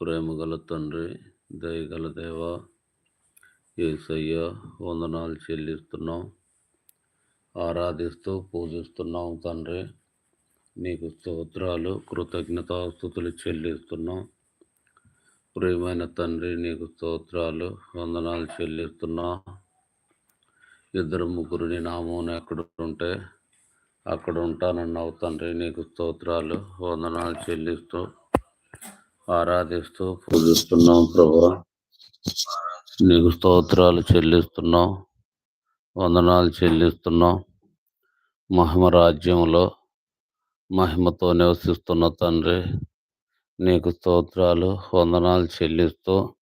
ప్రేమగల తండ్రి దయగల దేవ ఏసయ్య వందనాలు చెల్లిస్తున్నాం. ఆరాధిస్తూ పూజిస్తున్నాం తండ్రి. నీకు స్తోత్రాలు కృతజ్ఞతాస్థుతులు చెల్లిస్తున్నాం. ప్రియమైన తండ్రి నీకు స్తోత్రాలు వందనాలు చెల్లిస్తున్నా. ఇద్దరు ముగ్గురు నీ నామం ఎక్కడ ఉంటే అక్కడ ఉంటానన్నావు తండ్రి నీకు స్తోత్రాలు. వందనాలు చెల్లిస్తూ ఆరాధిస్తూ పూజిస్తున్నాం ప్రభా. నీకు స్తోత్రాలు చెల్లిస్తున్నాం వందనాలు చెల్లిస్తున్నాం. మహిమ రాజ్యంలో మహిమతో నివసిస్తున్న తండ్రి నీకు స్తోత్రాలు వందనాలు చెల్లిస్తూ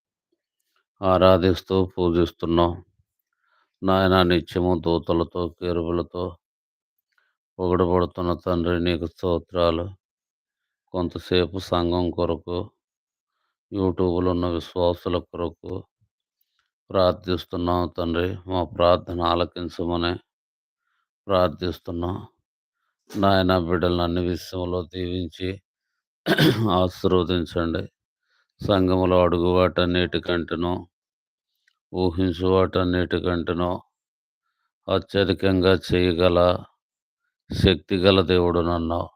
ఆరాధిస్తూ పూజిస్తున్నాం. నాయన నిత్యము దూతలతో కేరువులతో పొగడబడుతున్న తండ్రి నీకు స్తోత్రాలు. కొంతసేపు సంఘం కొరకు యూట్యూబ్లో ఉన్న విశ్వాసుల కొరకు ప్రార్థిస్తున్నాం తండ్రి. మా ప్రార్థన ఆలకించమని ప్రార్థిస్తున్నాం నాయన బిడ్డలను అన్ని విషయంలో దీవించి ఆశీర్వదించండి. సంఘములో అడుగు వాటన్నిటికంటేనో ఊహించు వాటన్నిటికంటేనో అత్యధికంగా చేయగల శక్తిగల దేవుడు నన్నావు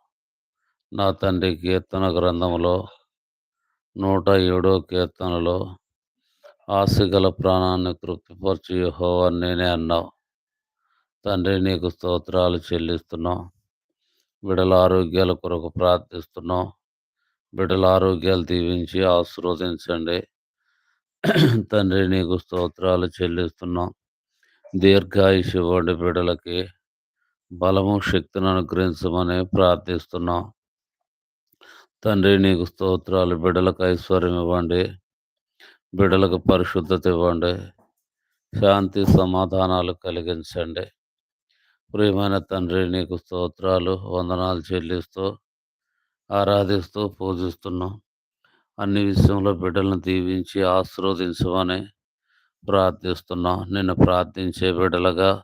నా తండ్రి కీర్తన గ్రంథంలో నూట ఏడో కీర్తనలో ఆశగల ప్రాణాన్ని తృప్తిపరచు యహోవా నేనే అన్నావు. తండ్రి నీకు స్తోత్రాలు చెల్లిస్తున్నాం. బిడల ఆరోగ్యాల కొరకు ప్రార్థిస్తున్నాం. బిడ్డల ఆరోగ్యాలు దీవించి ఆశీర్వదించండి. తండ్రి నీకు స్తోత్రాలు చెల్లిస్తున్నాం. దీర్ఘాయుష్ ఇవ్వండి బిడ్డలకి బలము శక్తిని అనుగ్రహించమని ప్రార్థిస్తున్నాం. తండ్రి నీకు స్తోత్రాలు బిడ్డలకు ఐశ్వర్యం ఇవ్వండి. బిడ్డలకు పరిశుద్ధత ఇవ్వండి. శాంతి సమాధానాలు కలిగించండి. ప్రియమైన తండ్రి నీకు స్తోత్రాలు వందనాలు చెల్లిస్తూ ఆరాధిస్తూ పూజిస్తున్నాం. అన్ని విషయంలో బిడ్డలను దీవించి ఆశీర్వదించమని ప్రార్థిస్తున్నాం. నిన్ను ప్రార్థించే బిడ్డలుగా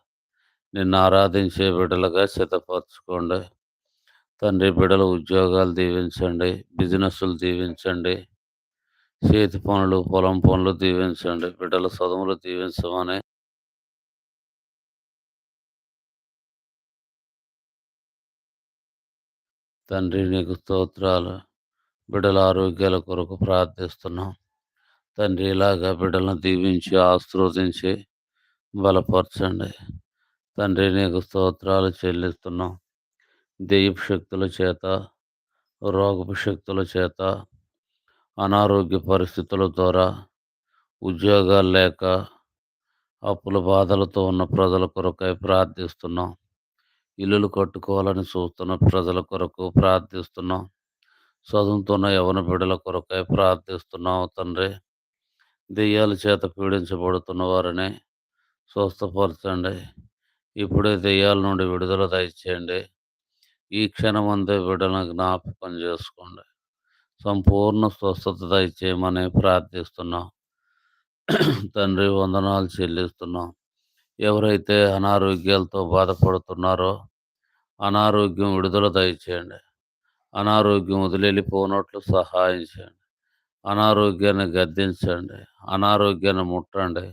నిన్ను ఆరాధించే బిడ్డలుగా సిద్ధపరచుకోండి. తండ్రి బిడ్డల ఉద్యోగాలు దీవించండి బిజినెస్లు దీవించండి చేతి పనులు పొలం పనులు దీవించండి బిడ్డల చదువులు దీవించమని తండ్రి నీకు స్తోత్రాలు. బిడ్డల ఆరోగ్యాల కొరకు ప్రార్థిస్తున్నాం. తండ్రి ఇలాగా బిడ్డలను దీవించి ఆశీర్వదించి బలపరచండి. తండ్రి నీకు స్తోత్రాలు చెల్లిస్తున్నాం. దెయ్యపు శక్తుల చేత రోగపు శక్తుల చేత అనారోగ్య పరిస్థితుల ద్వారా ఉద్యోగాలు లేక అప్పుల బాధలతో ఉన్న ప్రజల కొరకై ప్రార్థిస్తున్నాం. ఇల్లులు కట్టుకోవాలని చూస్తున్న ప్రజల కొరకు ప్రార్థిస్తున్నాం. చదువుతున్న యవన బిడ్డల కొరకై ప్రార్థిస్తున్నాం తండ్రి. దెయ్యాల చేత పీడించబడుతున్న వారిని స్వస్థపరచండి. ఇప్పుడే దెయ్యాల నుండి విడుదల దయచేయండి. ఈ క్షణమందే బిడ్డలను జ్ఞాపకం చేసుకోండి. సంపూర్ణ స్వస్థత దయచేయమని ప్రార్థిస్తున్నాం. తండ్రి వందనాలు చెల్లిస్తున్నాం. ఎవరైతే అనారోగ్యాలతో బాధపడుతున్నారో అనారోగ్యం విడుదల దయచేయండి. అనారోగ్యం వదిలిపోనట్లు సహాయం చేయండి. అనారోగ్యాన్ని గద్దించండి. అనారోగ్యాన్ని ముట్టండి.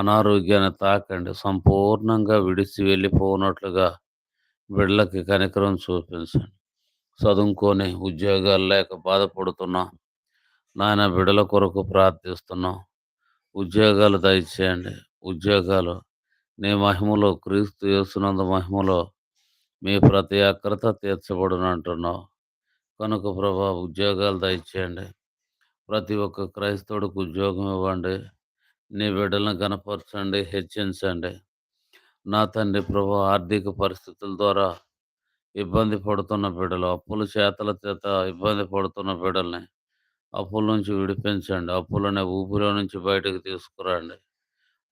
అనారోగ్యాన్ని తాకండి. సంపూర్ణంగా విడిచి వెళ్ళిపోనట్లుగా బిడ్డలకి కనికరం చూపించండి. చదువుకొని ఉద్యోగాలు లేక బాధపడుతున్నాం నాయన బిడ్డల కొరకు ప్రార్థిస్తున్నాం. ఉద్యోగాలు దయచేయండి. ఉద్యోగాలు నీ మహిమలో క్రీస్తు చేస్తున్నందు మహిమలో మీ ప్రతి అక్రత తీర్చబడునంటున్నావు కనుక ప్రభా ఉద్యోగాలు దయచేయండి. ప్రతి ఒక్క క్రైస్తవుడికి ఉద్యోగం ఇవ్వండి. నీ బిడ్డలను కనపరచండి హెచ్చించండి నా తండ్రి ప్రభు ఆర్థిక పరిస్థితుల ద్వారా ఇబ్బంది పడుతున్న బిడ్డలు అప్పుల చేతల చేత ఇబ్బంది పడుతున్న బిడ్డల్ని అప్పుల నుంచి విడిపించండి. అప్పులనే ఊపిలో నుంచి బయటకు తీసుకురండి.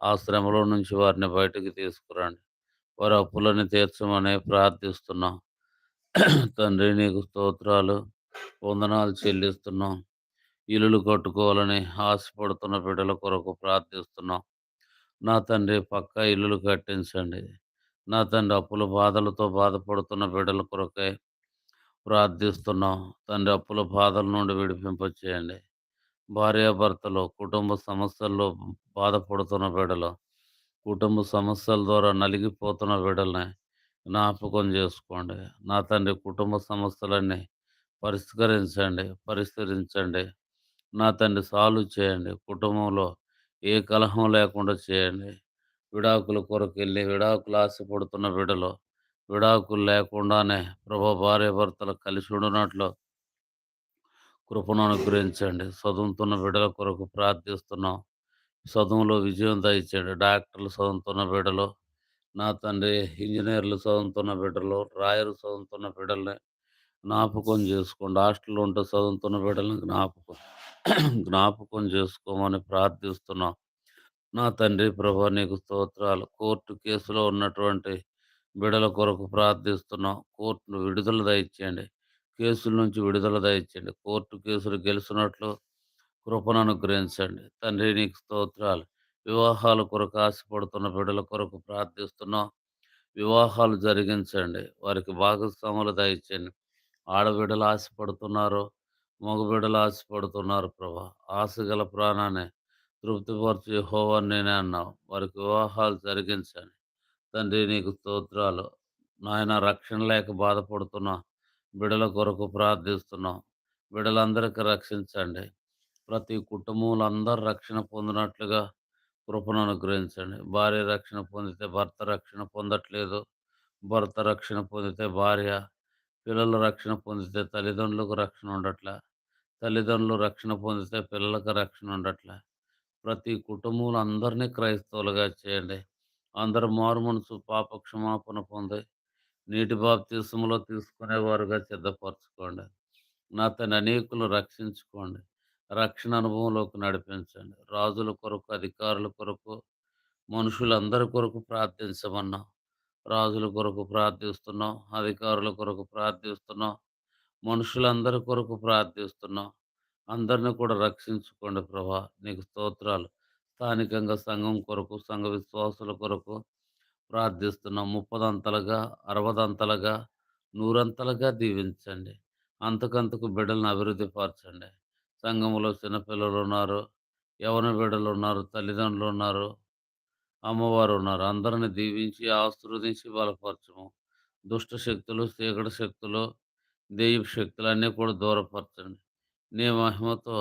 ఆ శ్రమలో నుంచి వారిని బయటకు తీసుకురండి. వారి అప్పులని తీర్చమని ప్రార్థిస్తున్నాం. తండ్రి నీకు స్తోత్రాలు వందనాలు చెల్లిస్తున్నాం. ఇల్లులు కట్టుకోవాలని ఆశపడుతున్న బిడ్డల కొరకు ప్రార్థిస్తున్నాం నా తండ్రి పక్క ఇల్లులు కట్టించండి నా తండ్రి అప్పుల బాధలతో బాధపడుతున్న బిడ్డల కొరకే ప్రార్థిస్తున్నాం. తండ్రి అప్పుల బాధల నుండి విడిపింపచేయండి. భార్యాభర్తలు కుటుంబ సమస్యల్లో బాధపడుతున్న బిడ్డలు, కుటుంబ సమస్యల ద్వారా నలిగిపోతున్న బిడ్డల్ని జ్ఞాపకం చేసుకోండి. నా తండ్రి కుటుంబ సమస్యలన్నీ పరిష్కరించండి, పరిష్కరించండి. నా తండ్రి సాల్వ్ చేయండి. కుటుంబంలో ఏ కలహం లేకుండా చేయండి. విడాకుల కొరకెళ్ళి విడాకులు ఆశపడుతున్న బిడలో విడాకులు లేకుండానే ప్రభా భార్యాభర్తలు కలిసి ఉండినట్లు కృపను అనుగ్రహించండి. చదువుతున్న బిడ్డల కొరకు ప్రార్థిస్తున్నాం. చదువులో విజయం దయచేయండి. డాక్టర్లు చదువుతున్న బిడ్డలు, నా తండ్రి ఇంజనీర్లు చదువుతున్న బిడ్డలు, రాయలు చదువుతున్న బిడ్డల్ని జ్ఞాపకం చేసుకోండి. హాస్టల్‌లో ఉంటే చదువుతున్న బిడ్డల్ని జ్ఞాపకం జ్ఞాపకం చేసుకోమని ప్రార్థిస్తున్నాం. నా తండ్రి ప్రభా నీకు స్తోత్రాలు. కోర్టు కేసులో ఉన్నటువంటి బిడల కొరకు ప్రార్థిస్తున్నాం. కోర్టును విడుదల దయచేయండి. కేసుల నుంచి విడుదల దయచేయండి. కోర్టు కేసులు గెలిచినట్లు కృపను అనుగ్రహించండి. తండ్రి నీకు స్తోత్రాలు. వివాహాల కొరకు ఆశపడుతున్న బిడ్డల కొరకు ప్రార్థిస్తున్నాం. వివాహాలు జరిగించండి. వారికి భాగస్వాములు దయచేయండి. ఆడబిడ్డలు ఆశపడుతున్నారు. మగబిడ్డలు ఆశపడుతున్నారు ప్రభా. ఆశగల ప్రాణాన్ని తృప్తిపరచు యెహోవా నేనే అన్నావు. వారికి వివాహాలు జరిగించండి. తండ్రి నీకు స్తోత్రాలు. నాయన రక్షణ లేక బాధపడుతున్నా బిడల కొరకు ప్రార్థిస్తున్నాం. బిడలందరికీ రక్షించండి. ప్రతి కుటుంబంలో రక్షణ పొందినట్లుగా కృపను అనుగ్రహించండి. భార్య రక్షణ పొందితే భర్త రక్షణ పొందట్లేదు. భర్త రక్షణ పొందితే భార్య, పిల్లలు రక్షణ పొందితే తల్లిదండ్రులకు రక్షణ ఉండట్ల తల్లిదండ్రులు రక్షణ పొందితే పిల్లలకు రక్షణ ఉండట్లే. ప్రతి కుటుంబంలో అందరినీ క్రైస్తవులుగా చేయండి. అందరూ మారుమనసు పాప క్షమాపణ పొంది నీటి బాప్తిస్మలో తీసుకునేవారుగా సిద్ధపరచుకోండి. నా తన అనేకులు రక్షించుకోండి. రక్షణ అనుభవంలోకి నడిపించండి. రాజుల కొరకు, అధికారుల కొరకు, మనుషులందరి కొరకు ప్రార్థించమన్నాం. రాజుల కొరకు ప్రార్థిస్తున్నాం. అధికారుల కొరకు ప్రార్థిస్తున్నాం. మనుషులందరి కొరకు ప్రార్థిస్తున్నాం. అందరిని కూడా రక్షించుకోండి ప్రభా. నీకు స్తోత్రాలు. స్థానికంగా సంఘం కొరకు, సంఘ విశ్వాసుల కొరకు ప్రార్థిస్తున్నాం. ముప్పదంతలుగా, అరవదంతలుగా, నూరంతలుగా దీవించండి. అంతకంతకు బిడ్డలను అభివృద్ధి పరచండి. సంఘంలో చిన్నపిల్లలు ఉన్నారు. యవన బిడ్డలు ఉన్నారు. తల్లిదండ్రులు ఉన్నారు. అమ్మవారు ఉన్నారు. అందరిని దీవించి, ఆశీర్వదించి బలపరచము. దుష్ట శక్తులు, చీకటి శక్తులు, దెయ్యపు శక్తులు అన్నీ కూడా దూరపరచండి. నీ మహిమతో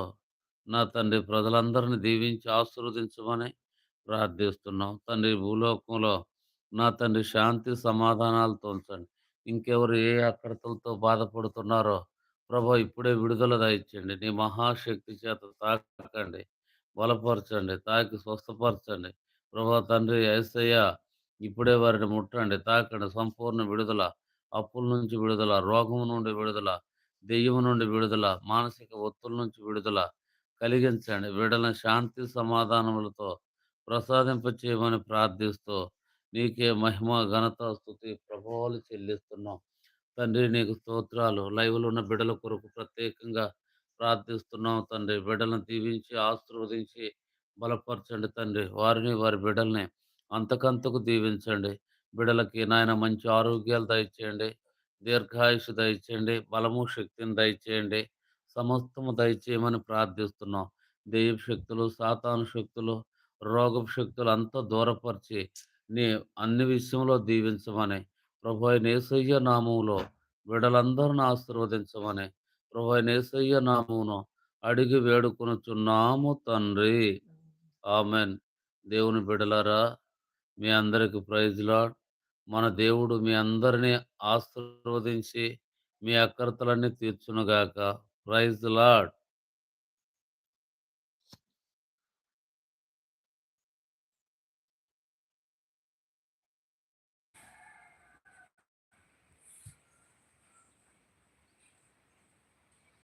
నా తండ్రి ప్రజలందరిని దీవించి ఆశీర్వదించమని ప్రార్థిస్తున్నాం. తండ్రి భూలోకంలో నా తండ్రి శాంతి సమాధానాలతో ఉంచండి. ఇంకెవరు ఏ అక్కడతలతో బాధపడుతున్నారో ప్రభా ఇప్పుడే విడుదల దయచేయండి. నీ మహాశక్తి చేత తాకండి. బలపరచండి. తాకి స్వస్థపరచండి. ప్రభా తండ్రి ఏసయ్య ఇప్పుడే వారిని ముట్టండి. తాకండి. సంపూర్ణ విడుదల. అప్పుల నుంచి విడుదల. రోగం నుండి విడుదల. దెయ్యం నుండి విడుదల. మానసిక ఒత్తుల నుంచి విడుదల కలిగించండి. విడుదల శాంతి సమాధానములతో ప్రసాదింప చేయమని ప్రార్థిస్తూ నీకే మహిమ, ఘనత, స్థుతి ప్రభావాలు చెల్లిస్తున్నాం. తండ్రి నీకు స్తోత్రాలు. లైవ్‌లో ఉన్న బిడ్డల కొరకు ప్రత్యేకంగా ప్రార్థిస్తున్నాం తండ్రి. బిడ్డలను దీవించి, ఆశీర్వదించి, బలపరచండి తండ్రి. వారిని, వారి బిడ్డల్ని అంతకంతకు దీవించండి. బిడ్డలకి నాయన మంచి ఆరోగ్యాలు దయచేయండి. దీర్ఘాయుషు దయచేయండి. బలము, శక్తిని దయచేయండి. సమస్తము దయచేయమని ప్రార్థిస్తున్నాం. దెయ్యపు శక్తులు, సాతాను శక్తులు, రోగపు శక్తులు అంతా దూరపరిచి నీ అన్ని విషయంలో దీవించమని ప్రభు నేసయ్య నామంలో నామములో బిడ్డలందరిని ఆశీర్వదించమని ప్రభు నేసయ్య నామమును అడిగి వేడుకొనుచున్నాము తండ్రి. ఆమెన్ దేవుని బిడలారా మీ అందరికి ప్రైజ్లాడ్ మన దేవుడు మీ అందరిని ఆశీర్వదించి మీ అక్కరతలన్నీ తీర్చునుగాక. Praise lord.